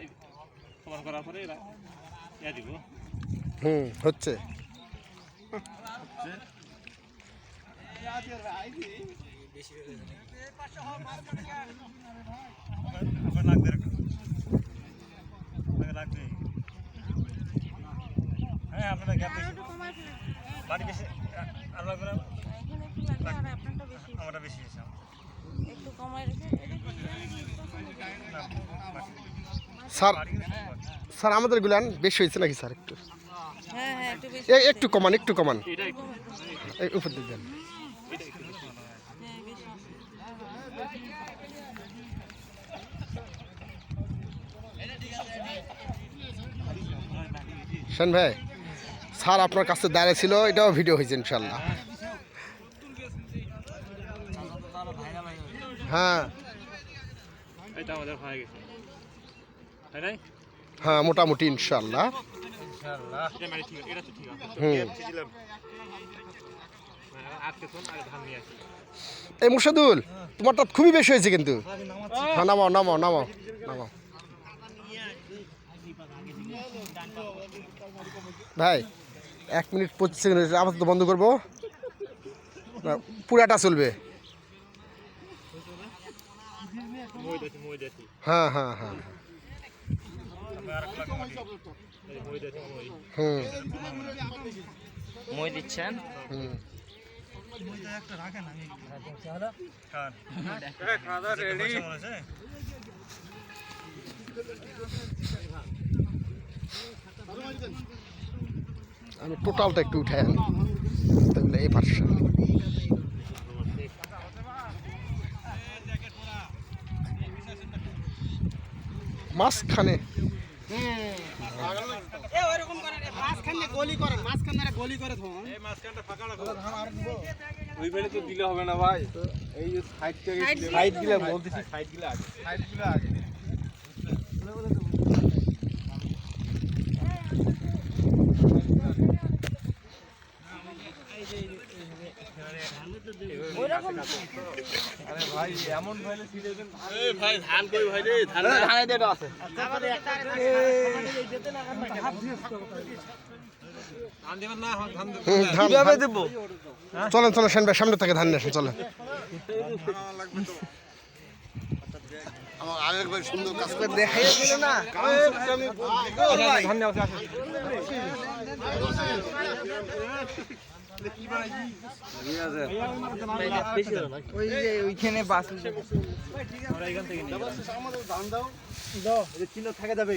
এই করার পরে এরা ইয়া দিব। হুম হচ্ছে। হ্যাঁ আপনারা গ্যাপ বেশি বাড়ি বেশি আর লাগবে। না আপনারটা বেশি। আমারটা। একটু কমায় রেখে। স্যার। স্যার আমাদের গুলান বেশি হয়েছে নাকি স্যার একটু? হ্যাঁ হ্যাঁ একটু কমান একটু কমান। উপর দিকে দেন। হ্যাঁ শোন ভাই স্যার আপনার কাছে দাঁড়িয়ে ছিল এটাও ভিডিও হয়েছে ইনশাল্লাহ। হ্যাঁ। এটা আমাদের হয়ে গেছে। তাই নাই? হ্যাঁ মোটামুটি ইনশাল্লাহ আসি। এই মুর্শিদুল তোমারটা খুবই বেশি হয়েছে কিন্তু। হ্যাঁ নামাও নামাও নামাও নামাও। ভাই এক মিনিট পঁচিশ সেকেন্ড হয়েছে তো বন্ধ করব। পুরাটা চলবে মই দিয়েছি মই দিয়েছি হ্যাঁ হ্যাঁ হ্যাঁ। মই হুম। মই দিচ্ছেন? হুম। আমি টোটালটা একটু উঠে আনি। তাহলে এই পাশে মাঝখানে। দিলে হবে না ভাই। এই যে সাইড থেকে সাইড গিলা বলতেছি সাইড গিলা আছে সাইড গিলা আগে আরে ভাই এমন ভাইলে ছিটে দেন ভাই ধান কই ভাই রে ধান ধানে দেটা আছে ধান দেবেন না ধান হুম, ধান কীভাবে ধান- দেবো চলেন চলেন সেন ভাই সামনে থেকে ধান নিয়ে আসেন চলেন। দেখাই দিল না ধান নেওয়া আছে ওই যে ওইখানে বাস চিহ্ন থাকে যাবে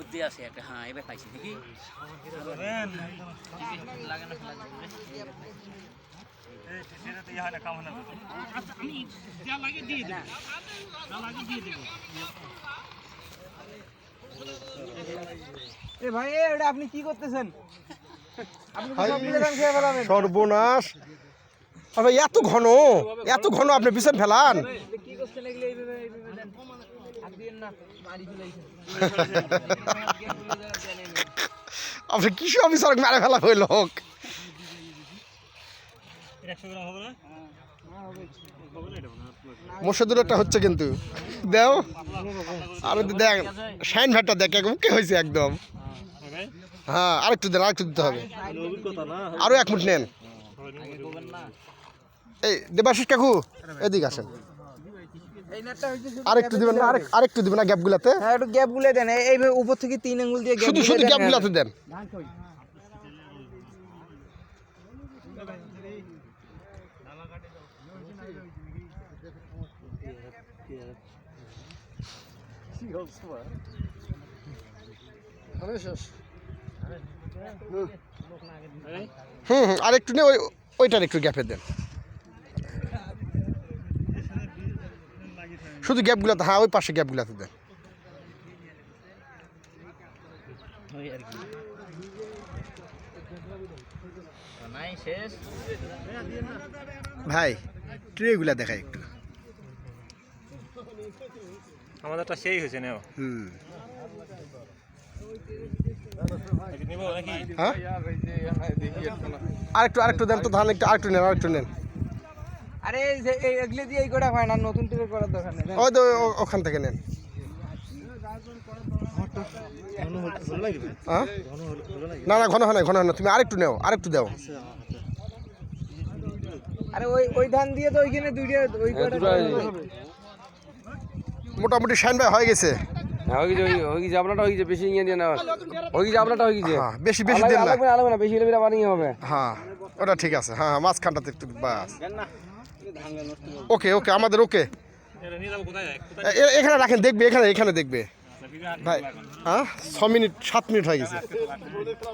বুদ্ধি আছে একটা হ্যাঁ এবার পাইছি দেখি। ভাই এটা আপনি কি করতেছেন? সর্বনাশ। এত ঘন এত ঘন আপনি বিছান ফেলান। কি করছেন এগুলো এইভাবে এইভাবে দেন হাত দিয়েন না মারি ফেলাইছেন আপনি কৃষি অফিসার মেরে ফেলা হইল হোক একশো গ্রাম হবে না? হবে না এটা হয় মোর্শেদুর একটা হচ্ছে কিন্তু। দেও। আর দেখ শাইন ভাটটা দেখ এক মুখে হয়েছে একদম। হ্যাঁ আরেকটু দেন আরেকটু দিতে হবে। আরও এক মুঠ নেন। এই দেবাশিস কাকু এদিকে আসেন। আরেকটু দিবেন না আরেক আরেকটু দিবেন না গ্যাপগুলাতে হ্যাঁ একটু দেন। এই- উপর থেকে তিন আঙ্গুল দিয়ে গ্যাপ শুধু শুধু গ্যাপগুলাতে দেন। হুম হুম আরেকটু ওই ওইটার একটু গ্যাপে দেন। শুধু গ্যাপগুলাতে হ্যাঁ ওই পাশে গ্যাপগুলাতে দেন ভাই ট্রেগুলা দেখাই একটু। আমাদেরটা সেই হয়েছে নেও। হুম। হ্যাঁ? আরেকটু আরেকটু দেন তো ধান একটু আরেকটু নেন আরেকটু নেন। আরে এই যে এগুলো দিয়ে এই করা হয় না নতুন টিপে করার দরকার নেই ওই তো ওখান থেকে নেন। হ্যাঁ? না না ঘন হয় না ঘন হয় না। তুমি আরেকটু নেও আরেকটু দাও। আরে ওই ওই ধান দিয়ে তো ওইখানে দুইটা ওই মোটামুটি শাইন ভাই হয়ে গেছে। হয়ে গেছে হয়ে গেছে আপনারটা হয়ে গেছে বেশি নিয়ে দিয়ে না হয়ে গেছে আপনারটা হয়ে গেছে। হ্যাঁ বেশি বেশি দেন না। হলে বানিয়ে হবে। হ্যাঁ ওটা ঠিক আছে। হ্যাঁ মাঝখানটাতে একটু বাস। ওকে ওকে, আমাদের ওকে। এখানে রাখেন, দেখবে, এখানে এখানে দেখবে। ভাই হ্যাঁ ছ মিনিট, সাত মিনিট হয়ে গেছে।